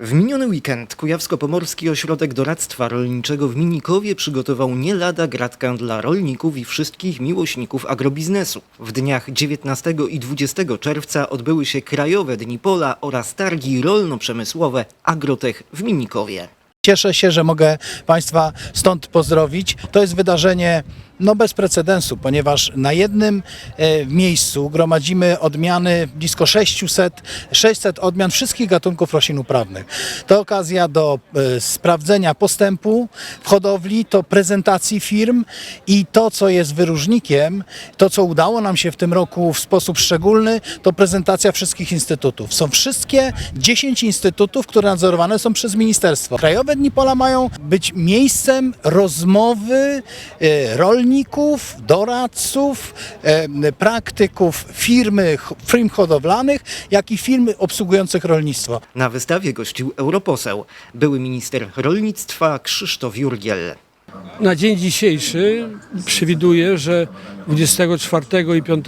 W miniony weekend Kujawsko-Pomorski Ośrodek Doradztwa Rolniczego w Minikowie przygotował nie lada gratkę dla rolników i wszystkich miłośników agrobiznesu. W dniach 19 i 20 czerwca odbyły się Krajowe Dni Pola oraz targi rolno-przemysłowe Agrotech w Minikowie. Cieszę się, że mogę Państwa stąd pozdrowić. To jest wydarzenie no, bez precedensu, ponieważ na jednym e, miejscu gromadzimy odmiany blisko 600, 600 odmian wszystkich gatunków roślin uprawnych. To okazja do e, sprawdzenia postępu w hodowli, to prezentacji firm i to, co jest wyróżnikiem, to, co udało nam się w tym roku w sposób szczególny, to prezentacja wszystkich instytutów. Są wszystkie 10 instytutów, które nadzorowane są przez ministerstwo. Krajowe Dni Pola mają być miejscem rozmowy e, rolników, doradców, e, praktyków firmy, firm hodowlanych, jak i firmy obsługujących rolnictwo. Na wystawie gościł europoseł, były minister rolnictwa Krzysztof Jurgiel. Na dzień dzisiejszy przewiduję, że 24 i 5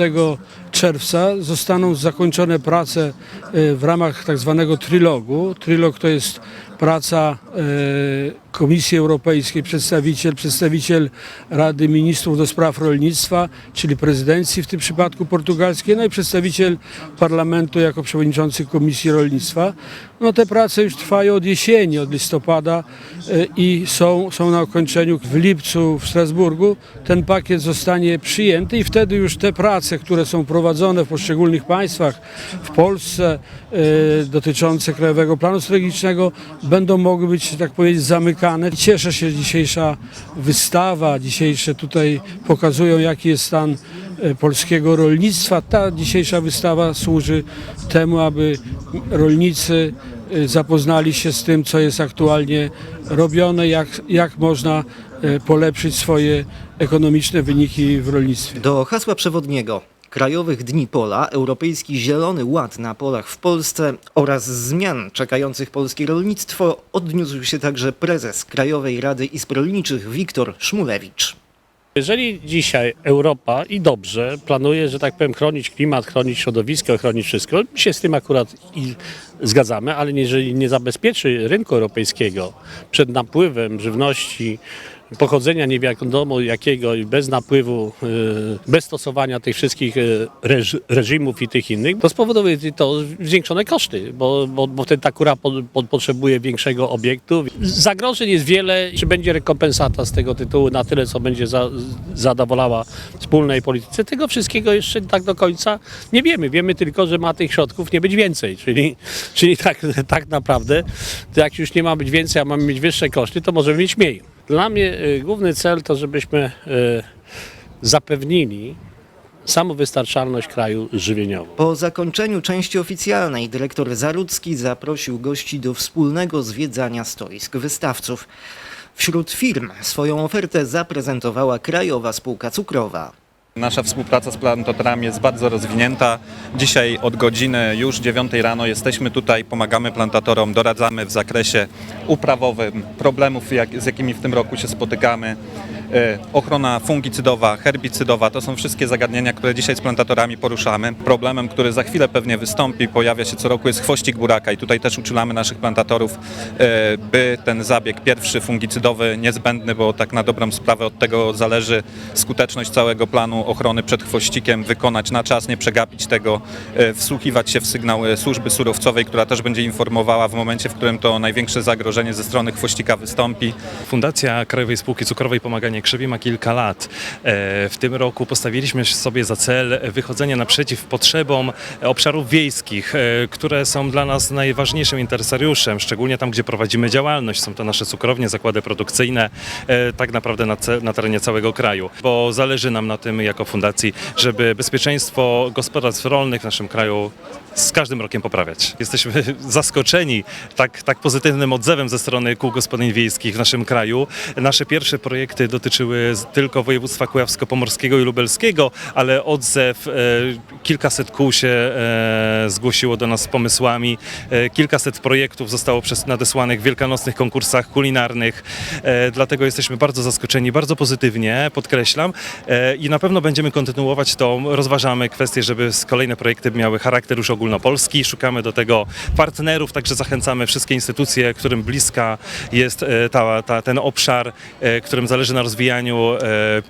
czerwca zostaną zakończone prace e, w ramach tak zwanego trilogu. Trilog to jest praca e, Komisji Europejskiej, przedstawiciel, przedstawiciel Rady Ministrów do Spraw Rolnictwa, czyli prezydencji w tym przypadku portugalskiej, no i przedstawiciel Parlamentu jako przewodniczący Komisji Rolnictwa. No te prace już trwają od jesieni, od listopada e, i są, są na ukończeniu w lipcu w Strasburgu. Ten pakiet zostanie przyjęty i wtedy już te prace, które są prowadzone w poszczególnych państwach, w Polsce e, dotyczące Krajowego Planu Strategicznego będą mogły być, tak powiedzieć, zamykane. Cieszę się, dzisiejsza wystawa, dzisiejsze tutaj pokazują, jaki jest stan e, polskiego rolnictwa. Ta dzisiejsza wystawa służy temu, aby rolnicy e, zapoznali się z tym, co jest aktualnie robione, jak, jak można e, polepszyć swoje ekonomiczne wyniki w rolnictwie. Do hasła przewodniego Krajowych Dni Pola, Europejski Zielony Ład na polach w Polsce oraz zmian czekających polskie rolnictwo odniósł się także prezes Krajowej Rady Izb Rolniczych Wiktor Szmulewicz. Jeżeli dzisiaj Europa i dobrze planuje, że tak powiem, chronić klimat, chronić środowisko, chronić wszystko, my się z tym akurat i zgadzamy, ale jeżeli nie zabezpieczy rynku europejskiego przed napływem żywności, pochodzenia nie wiadomo jakiego i bez napływu, y, bez stosowania tych wszystkich y, reż, reżimów i tych innych, to spowoduje to zwiększone koszty, bo, bo, bo takura po, po, potrzebuje większego obiektu. Zagrożeń jest wiele. Czy będzie rekompensata z tego tytułu na tyle, co będzie za, zadowalała wspólnej polityce? Tego wszystkiego jeszcze tak do końca nie wiemy. Wiemy tylko, że ma tych środków nie być więcej, czyli, czyli tak, tak naprawdę, jak już nie ma być więcej, a mamy mieć wyższe koszty, to możemy mieć mniej. Dla mnie y, główny cel to, żebyśmy y, zapewnili samowystarczalność kraju żywieniową. Po zakończeniu części oficjalnej dyrektor Zarudzki zaprosił gości do wspólnego zwiedzania stoisk wystawców. Wśród firm swoją ofertę zaprezentowała Krajowa Spółka Cukrowa. Nasza współpraca z plantatorami jest bardzo rozwinięta. Dzisiaj od godziny już 9 rano jesteśmy tutaj, pomagamy plantatorom, doradzamy w zakresie uprawowym problemów, jak, z jakimi w tym roku się spotykamy. E, Ochrona fungicydowa, herbicydowa to są wszystkie zagadnienia, które dzisiaj z plantatorami poruszamy. Problemem, który za chwilę pewnie wystąpi, pojawia się co roku jest chwościk buraka i tutaj też uczulamy naszych plantatorów, e, by ten zabieg pierwszy fungicydowy niezbędny, bo tak na dobrą sprawę od tego zależy skuteczność całego planu ochrony przed chwościkiem, wykonać na czas, nie przegapić tego, e, wsłuchiwać się w sygnał e, służby surowcowej, która też będzie informowała w momencie, w którym to największe zagrożenie ze strony chwościka wystąpi. Fundacja Krajowej Spółki Cukrowej Pomaganie Krzewie ma kilka lat. E, W tym roku postawiliśmy sobie za cel wychodzenie naprzeciw potrzebom obszarów wiejskich, e, które są dla nas najważniejszym interesariuszem, szczególnie tam, gdzie prowadzimy działalność. Są to nasze cukrownie, zakłady produkcyjne, e, tak naprawdę na, na terenie całego kraju. Bo zależy nam na tym jako fundacji, żeby bezpieczeństwo gospodarstw rolnych w naszym kraju z każdym rokiem poprawiać. Jesteśmy zaskoczeni tak, tak pozytywnym odzewem ze strony kół gospodyń wiejskich w naszym kraju. Nasze pierwsze projekty dotyczyły tylko województwa kujawsko-pomorskiego i lubelskiego, ale odzew, e, kilkaset kół się e, zgłosiło do nas z pomysłami, e, kilkaset projektów zostało przez nadesłanych w wielkanocnych konkursach kulinarnych, e, dlatego jesteśmy bardzo zaskoczeni, bardzo pozytywnie, podkreślam e, i na pewno będziemy kontynuować to, rozważamy kwestię, żeby kolejne projekty miały charakter już ogólnopolski, szukamy do tego partnerów, także zachęcamy wszystkie instytucje, którym bliska jest e, ta, ta, ten obszar, e, którym zależy na rozwijaniu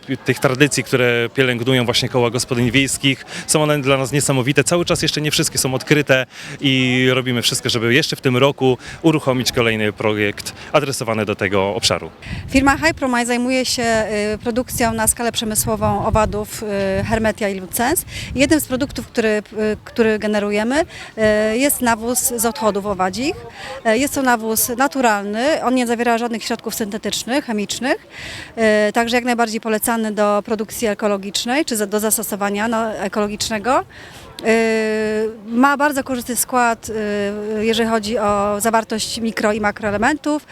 e, tych tradycji, które pielęgnują właśnie koła gospodyń wiejskich. Są one dla nas niesamowite. Cały czas jeszcze nie wszystkie są odkryte i robimy wszystko, żeby jeszcze w tym roku uruchomić kolejny projekt adresowany do tego obszaru. Firma Hypromine zajmuje się produkcją na skalę przemysłową owadów Hermetia i Lucens. Jednym z produktów, który, który generujemy y, jest nawóz z odchodów owadzich. Y, Jest to nawóz naturalny, on nie zawiera żadnych środków syntetycznych, chemicznych, y, także jak najbardziej polecany do produkcji ekologicznej czy do zastosowania ekologicznego. Y, Ma bardzo korzystny skład, y, jeżeli chodzi o zawartość mikro i makroelementów.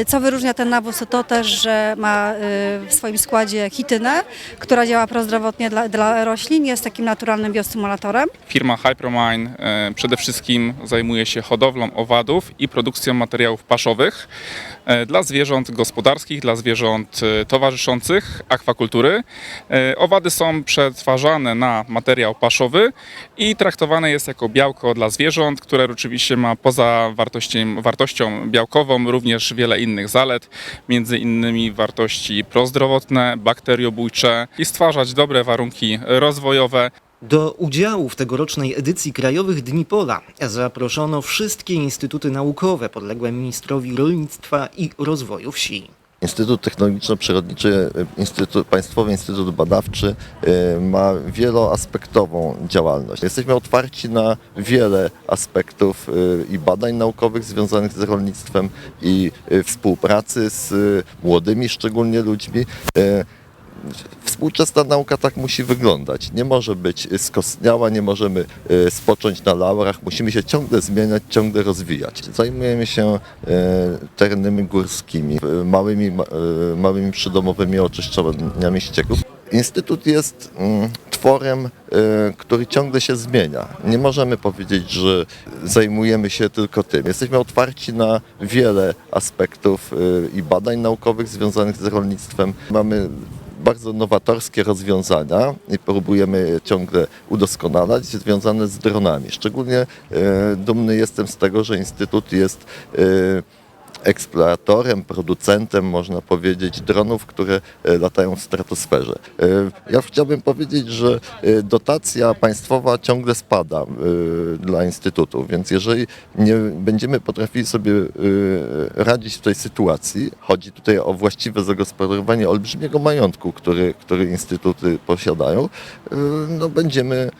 Y, Co wyróżnia ten nawóz, to też, że ma w swoim składzie chitynę, która działa prozdrowotnie dla, dla roślin, jest takim naturalnym biostymulatorem. Firma Hypromine przede wszystkim zajmuje się hodowlą owadów i produkcją materiałów paszowych dla zwierząt gospodarskich, dla zwierząt e, towarzyszących akwakultury. E, Owady są przetwarzane na materiał paszowy i traktowane jest jako białko dla zwierząt, które oczywiście ma poza wartością, wartością białkową również wiele innych zalet, między innymi wartości prozdrowotne, bakteriobójcze i stwarzać dobre warunki rozwojowe Do udziału w tegorocznej edycji Krajowych Dni Pola zaproszono wszystkie instytuty naukowe podległe ministrowi rolnictwa i rozwoju wsi. Instytut Technologiczno-Przyrodniczy, e, Instytut, Państwowy Instytut Badawczy e, ma wieloaspektową działalność. Jesteśmy otwarci na wiele aspektów e, i badań naukowych związanych z rolnictwem i współpracy z młodymi szczególnie ludźmi. Współczesna nauka tak musi wyglądać. Nie może być skostniała, nie możemy e, spocząć na laurach. Musimy się ciągle zmieniać, ciągle rozwijać. Zajmujemy się e, terenami górskimi, e, małymi, ma- małymi przydomowymi oczyszczalniami ścieków. Instytut jest mm, tworem, który ciągle się zmienia. Nie możemy powiedzieć, że zajmujemy się tylko tym. Jesteśmy otwarci na wiele aspektów i badań naukowych związanych z rolnictwem. Mamy bardzo nowatorskie rozwiązania i próbujemy je ciągle udoskonalać, związane z dronami. Szczególnie e, dumny jestem z tego, że Instytut jest e, eksploratorem, producentem, można powiedzieć, dronów, które e, latają w stratosferze. E, Ja chciałbym powiedzieć, że e, dotacja państwowa ciągle spada dla Instytutu, więc jeżeli nie będziemy potrafili sobie radzić w tej sytuacji, chodzi tutaj o właściwe zagospodarowanie olbrzymiego majątku, który, który instytuty posiadają, no będziemy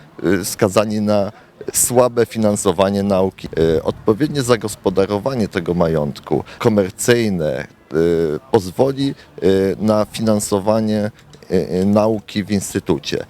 skazani na słabe finansowanie nauki, e, odpowiednie zagospodarowanie tego majątku komercyjne e, pozwoli na finansowanie nauki w instytucie.